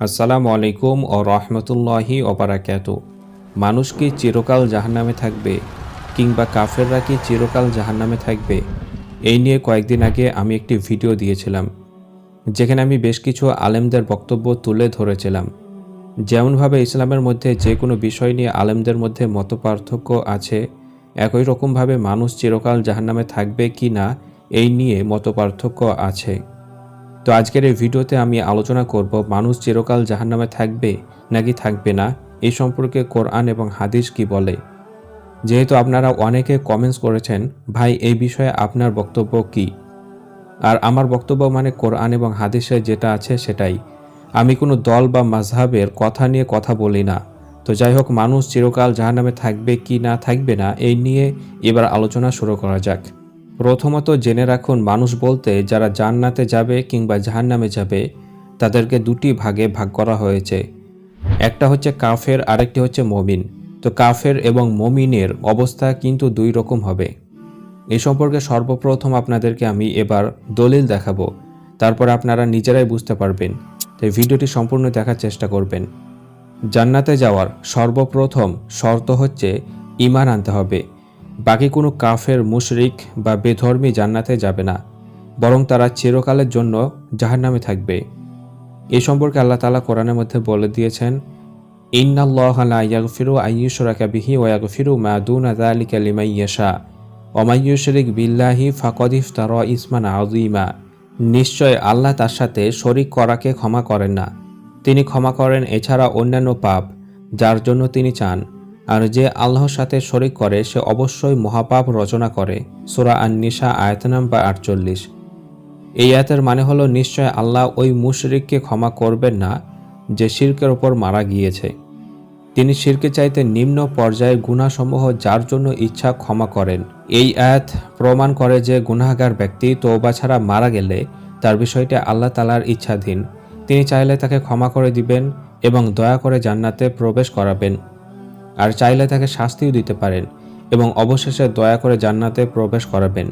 আসসালামু আলাইকুম ও রহমতুল্লাহি ওবারাকাত মানুষ কি চিরকাল জাহান্নামে থাকবে কিংবা কাফেররা কি চিরকাল জাহান্নামে থাকবে? এই নিয়ে কয়েকদিন আগে আমি একটি ভিডিও দিয়েছিলাম, যেখানে আমি বেশ কিছু আলেমদের বক্তব্য তুলে ধরেছিলাম। যেমনভাবে ইসলামের মধ্যে যে কোনো বিষয় নিয়ে আলেমদের মধ্যে মতপার্থক্য আছে, একই রকমভাবে মানুষ চিরকাল জাহান্নামে থাকবে কি না, এই নিয়ে মতপার্থক্য আছে। তো আজকের এই ভিডিওতে আমি আলোচনা করব, মানুষ চিরকাল জাহান্নামে থাকবে নাকি থাকবে না? এই সম্পর্কে কোরআন এবং হাদিস কি বলে? যেহেতু আপনারা অনেকে কমেন্টস করেছেন, ভাই, এই বিষয়ে আপনার বক্তব্য কি? আর আমার বক্তব্য মানে কোরআন এবং হাদিসে যেটা আছে সেটাই। আমি কোনো দল বা মাঝহাবের কথা নিয়ে কথা বলি না। তো যাই হোক, মানুষ চিরকাল জাহান্নামে থাকবে কি না থাকবে না, এই নিয়ে এবার আলোচনা শুরু করা যাক। প্রথমত জেনে রাখুন, মানুষ বলতে যারা জান্নাতে যাবে কিংবা জাহান্নামে যাবে, তাদেরকে দুটি ভাগে ভাগ করা হয়েছে। একটা হচ্ছে কাফের, আরেকটি হচ্ছে মমিন। তো কাফের এবং মমিনের অবস্থা কিন্তু দুই রকম হবে। এ সম্পর্কে সর্বপ্রথম আপনাদেরকে আমি এবার দলিল দেখাবো। তারপর আপনারা নিজেরাই বুঝতে পারবেন। তাই ভিডিওটি সম্পূর্ণ দেখার চেষ্টা করবেন। জান্নাতে যাওয়ার সর্বপ্রথম শর্ত হচ্ছে ইমান আনতে হবে। বাকি কোনো কাফের, মুশরিক বা বেধর্মী জান্নাতে যাবে না, বরং তারা চিরকালের জন্য জাহান্নামে থাকবে। এ সম্পর্কে আল্লাহ তালা কোরআনের মধ্যে বলে দিয়েছেন, ইন্নাল্লাহ লা ইয়াগফিরু আইয়ুশরাকা বিহি ওয়া ইয়াগফিরু মা দুনা যালিকা লিমান ইয়াশা। বিল্লাহি ফাকাদ ইফতারা ইসমান আযীমা। নিশ্চয় আল্লাহ তার সাথে শরিক করাকে ক্ষমা করেন না। তিনি ক্ষমা করেন এছাড়া অন্যান্য পাপ, যার জন্য তিনি চান। আর যে আল্লাহর সাথে শরিক করে, সে অবশ্যই মহাপাপ রচনা করে। সোরা আন নিশা আয়াত নাম্বার আটচল্লিশ। এই আয়াতের মানে হলো, নিশ্চয় আল্লাহ ওই মুশরিককে ক্ষমা করবেন না যে শির্কের ওপর মারা গিয়েছে। তিনি শিরকে চাইতে নিম্ন পর্যায়ে গুণাসমূহ যার জন্য ইচ্ছা ক্ষমা করেন। এই আয়াত প্রমাণ করে যে গুনাহগার ব্যক্তি তৌবা ছাড়া মারা গেলে তার বিষয়টি আল্লাহ তালার ইচ্ছাধীন। তিনি চাইলে তাকে ক্ষমা করে দিবেন এবং দয়া করে জান্নাতে প্রবেশ করাবেন। আর চাইলে তাকে শাস্তিও দিতে পারেন এবং অবশেষে দয়া করে জান্নাতে প্রবেশ করাবেন।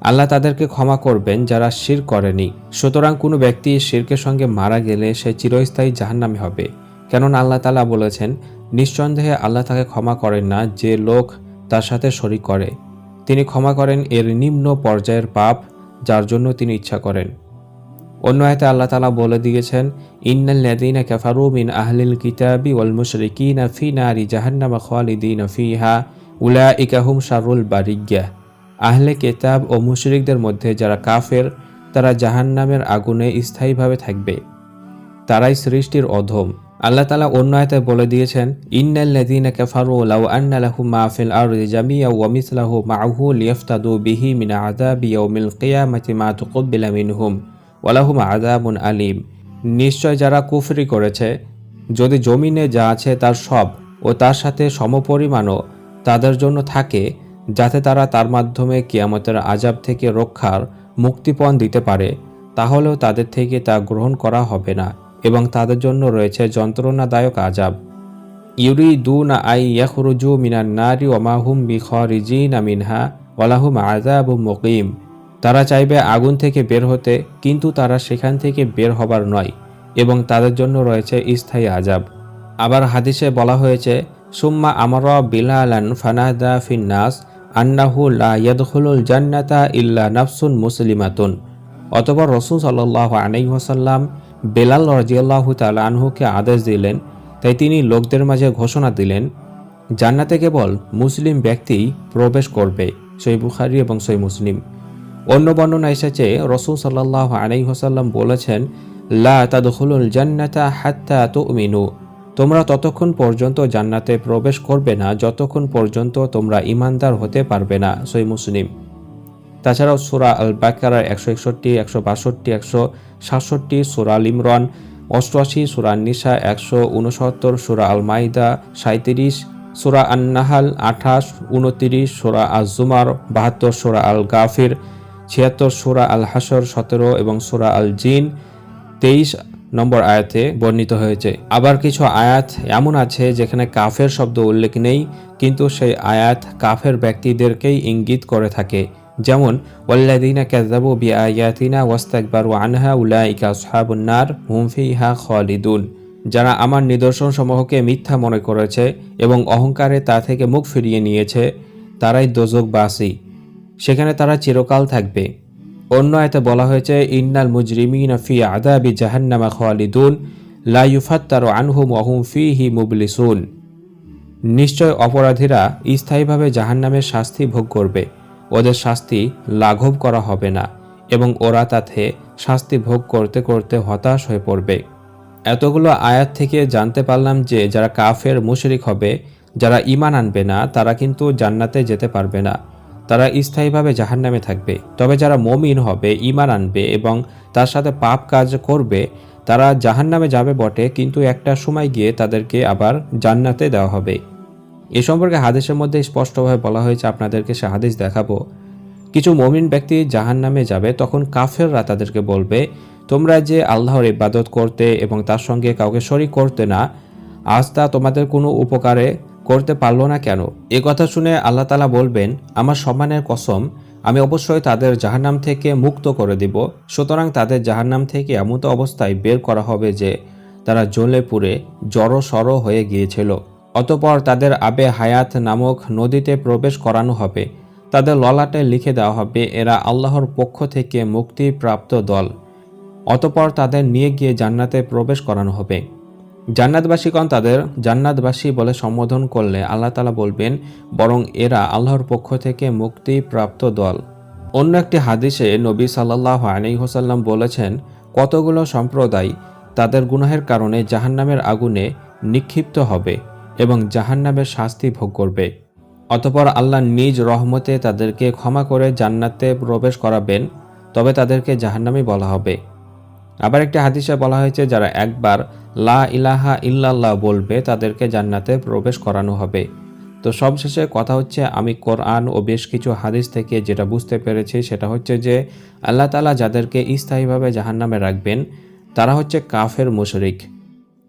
আল্লাহ তাদেরকে ক্ষমা করবেন যারা শির করেনি। সুতরাং কোনো ব্যক্তি শিরকের সঙ্গে মারা গেলে সে চিরস্থায়ী জাহান্নামে হবে। কেননা আল্লাহ তালা বলেছেন, নিঃসন্দেহে আল্লাহ তাকে ক্ষমা করেন না যে লোক তার সাথে শরিক করে। তিনি ক্ষমা করেন এর নিম্ন পর্যায়ের পাপ যার জন্য তিনি ইচ্ছা করেন। অন্য আয়তে আল্লাহ তালা বলে দিয়েছেন, ইন্নাল লাযীনা কাফারু মিন আহলিল কিতাবি ওয়াল মুশরিকিনা ফি নারি জাহান্নামা খালিদিনা ফিহা, উলাইকা হুম শারুল বারিজ্ঞা আহলে কেতাব ও মুশরিকদের মধ্যে যারা কাফের, তারা জাহান্নামের আগুনে স্থায়ীভাবে থাকবে। তারাই সৃষ্টির অধম। আল্লাহ তালা অন্য আয়তায় বলে দিয়েছেন, ইন্নাল লাযীনা কাফারু লাউ আন্না লাহুম মা ফিল আরদি জামিয়া ওয়া মিসলাহু মা'আহু লিয়াফতাদু বিহি মিন আযাবি ইয়াউমিল কিয়ামাতি মা তুকব্বিলা মিনহুম। ওয়ালাহুম আযাবুন আলিম। নিশ্চয় যারা কুফরি করেছে, যদি জমিনে যা আছে তার সব ও তার সাথে সমপরিমাণও তাদের জন্য থাকে, যাতে তারা তার মাধ্যমে কিয়ামতের আজাব থেকে রক্ষার মুক্তিপণ দিতে পারে, তাহলেও তাদের থেকে তা গ্রহণ করা হবে না এবং তাদের জন্য রয়েছে যন্ত্রণাদায়ক আজাব ইউরি দু না আই ইয়াখরুজু মিনান নারি ওমাহুম বিখরিজিনা মিনহা ওয়ালাহুম আজাবু মুকিম। তারা চাইবে আগুন থেকে বের হতে, কিন্তু তারা সেখান থেকে বের হবার নয়, এবং তাদের জন্য রয়েছে স্থায়ী আজাব আবার হাদিসে বলা হয়েছে, সুম্মা আমারা বিলালান ফানাদা ফিন্নাস, আন্নাহু লা ইয়াদখুলুল জান্নাতা ইল্লা নাফসুন মুসলিমাতুন। অতপর রসুল সাল্লাহ আনাইহাসাল্লাম বেলাল রাজিয়াল্লাহু তালা আনহুকে আদেশ দিলেন, তাই তিনি লোকদের মাঝে ঘোষণা দিলেন, জান্নাতে কেবল মুসলিম ব্যক্তিই প্রবেশ করবে। সই বুখারি এবং সই মুসলিম। অন্য বর্ণনা এসেছে, রসুল সাল্লাহ আলাইহাসাল্লাম বলেছেন, লা তাদখুলুল জান্নাতা হাত্তা তুমিনু। তোমরা ততক্ষণ পর্যন্ত জান্নাতে প্রবেশ করবে না, যতক্ষণ পর্যন্ত তোমরা ইমানদার হতে পারবে না সই মুসলিম। তাছাড়াও সুরা আল বাকারার একশো একষট্টি, একশো বাষট্টি, একশো সাতষট্টি, সুরা ইমরান, অষ্টআশি, সুরা নিশা একশো উনসত্তর সুরা আল মাইদা সাঁত্রিশ সুরা আন্নাহাল, আঠাশ উনতিরিশ সুরা আল জুমার বাহাত্তর, সুরা আল গাফির ছিয়াত্তর সুরা আল হাসর সতেরো এবং সুরা আল জিন তেইশ নম্বর আয়াতে বর্ণিত হয়েছে। আবার কিছু আয়াত এমন আছে যেখানে কাফের শব্দ উল্লেখ নেই, কিন্তু সেই আয়াত কাফের ব্যক্তিদেরকেই ইঙ্গিত করে থাকে। যেমন ওল্লাদিনা ওয়াল্লাদিনা কাযাবু বিআয়াতিনা ওয়াস্তাকবারু আনহা উলাইকা আসহাবুন নার হুম ফিহা খালিদুন। যারা আমার নিদর্শন সমূহকে মিথ্যা মনে করেছে এবং অহংকারে তা থেকে মুখ ফিরিয়ে নিয়েছে, তারাই দোজকবাসী সেখানে তারা চিরকাল থাকবে। অন্য আয়তে বলা হয়েছে, ইন্নাল মুজরিমিনা ফি আদাবি জাহান্নামা খালিদুন, লা ইউফাত্তারু আনহুম ওয়াহুম ফিহি মুবলিসুন। নিশ্চয় অপরাধীরা স্থায়ীভাবে জাহান্নামের শাস্তি ভোগ করবে। ওদের শাস্তি লাঘব করা হবে না এবং ওরা তাতে শাস্তি ভোগ করতে করতে হতাশ হয়ে পড়বে। এতগুলো আয়াত থেকে জানতে পারলাম যে, যারা কাফের, মুশরিক হবে, যারা ঈমান আনবে না, তারা কিন্তু জান্নাতে যেতে পারবে না। তারা স্থায়ীভাবে জাহান্নামে থাকবে। তবে যারা মমিন হবে, ঈমান আনবে এবং তার সাথে পাপ কাজ করবে, তারা জাহান্নামে যাবে বটে, কিন্তু একটা সময় গিয়ে তাদেরকে আবার জান্নাতে দেওয়া হবে। এ সম্পর্কে হাদিসের মধ্যে স্পষ্টভাবে বলা হয়েছে, আপনাদেরকে সে হাদিস দেখাবো। কিছু মমিন ব্যক্তি জাহান নামে যাবে, তখন কাফেররা তাদেরকে বলবে, তোমরা যে আল্লাহর ইবাদত করতে এবং তার সঙ্গে কাউকে শরিক করতে না, আজ তা তোমাদের কোনো উপকারে করতে পারল না কেন? এ কথা শুনে আল্লাহ তালা বলবেন, আমার সম্মানের কসম, আমি অবশ্যই তাদের জাহান্নাম থেকে মুক্ত করে দিব। সুতরাং তাদের জাহান্নাম থেকে এমত অবস্থায় বের করা হবে যে তারা জ্বলে পুড়ে জড়ো সড়ো হয়ে গিয়েছিল। অতপর তাদের আবে হায়াত নামক নদীতে প্রবেশ করানো হবে। তাদের ললাটে লিখে দেওয়া হবে, এরা আল্লাহর পক্ষ থেকে মুক্তিপ্রাপ্ত দল। অতপর তাদের নিয়ে গিয়ে জান্নাতে প্রবেশ করানো হবে। জান্নাতবাসীগণ তাদের, জান্নাতবাসী বলে সম্বোধন করলে আল্লাহ তালা বলবেন, বরং এরা আল্লাহর পক্ষ থেকে মুক্তিপ্রাপ্ত দল। অন্য একটি হাদিসে নবী সাল্লাহ আলী হোসাল্লাম বলেছেন, কতগুলো সম্প্রদায় তাদের গুনাহের কারণে জাহান্নামের আগুনে নিক্ষিপ্ত হবে এবং জাহান্নামের শাস্তি ভোগ করবে। অতপর আল্লাহ নিজ রহমতে তাদেরকে ক্ষমা করে জান্নাতে প্রবেশ করাবেন, তবে তাদেরকে জাহান্নামই বলা হবে। আবার একটি হাদিসে বলা হয়েছে, যারা একবার লা ইলাহা ইল্লাল্লাহ বলবে, তাদেরকে জান্নাতে প্রবেশ করানো হবে। তো সবশেষে কথা হচ্ছে, আমি কোরআন ও বেশ কিছু হাদিস থেকে যেটা বুঝতে পেরেছি, সেটা হচ্ছে যে, আল্লাহ তালা যাদেরকে স্থায়ীভাবে জাহান্নামে রাখবেন, তারা হচ্ছে কাফের মুশরিক।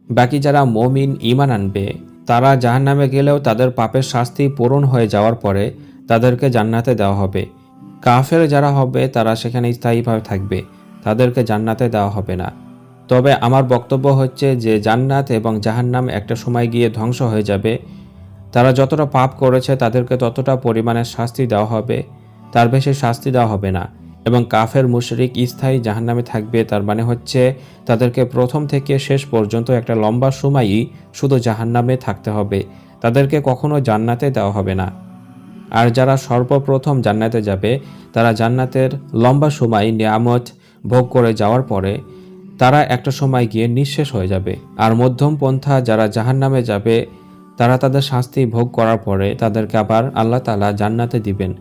বাকি যারা মমিন ইমান আনবে, তারা জাহান্নামে গেলেও তাদের পাপের শাস্তি পূরণ হয়ে যাওয়ার পরে তাদেরকে জান্নাতে দেওয়া হবে। কাফের যারা হবে, তারা সেখানে স্থায়ীভাবে থাকবে। তাদেরকে জান্নাতে দেওয়া হবে না। তবে আমার বক্তব্য হচ্ছে যে জান্নাত এবং জাহান্নাম একটা সময় গিয়ে ধ্বংস হয়ে যাবে। তারা যতটা পাপ করেছে তাদেরকে ততটা পরিমাণের শাস্তি দেওয়া হবে। তার বেশি শাস্তি দেওয়া হবে না। এবং কাফের, মুশরিক, স্থায়ী জাহান্নামে থাকবে, তার মানে হচ্ছে তাদেরকে প্রথম থেকে শেষ পর্যন্ত একটা লম্বা সময়ই শুধু জাহান্নামে থাকতে হবে। তাদেরকে কখনো জান্নাতে দেওয়া হবে না। আর যারা সর্বপ্রথম জান্নাতে যাবে, তারা জান্নাতের লম্বা সময় নিয়ামত ভোগ করে যাওয়ার পরে তারা একটা সময় গিয়ে নিঃশেষ হয়ে যাবে। আর মধ্যম পন্থা যারা জাহান্নামে যাবে, তারা তাদের শাস্তি ভোগ করার পরে তাদেরকে আবার আল্লাহ তালা জান্নাতে দিবেন।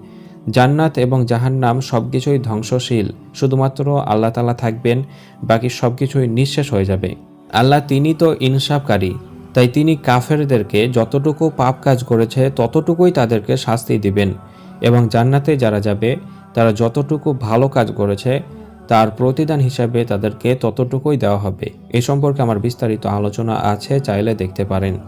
জান্নাত এবং জাহান্নাম সব কিছুই ধ্বংসশীল, শুধুমাত্র আল্লাহ তালা থাকবেন, বাকি সব কিছুই নিঃশেষ হয়ে যাবে। আল্লাহ তিনি তো ইনসাফকারী, তাই তিনি কাফেরদেরকে যতটুকু পাপ কাজ করেছে, ততটুকুই তাদেরকে শাস্তি দিবেন। এবং জান্নাতে যারা যাবে, তারা যতটুকু ভালো কাজ করেছে তার প্রতিদান হিসাবে তাদেরকে ততটুকুই দেওয়া হবে। এ সম্পর্কে আমার বিস্তারিত আলোচনা আছে, চাইলে দেখতে পারেন।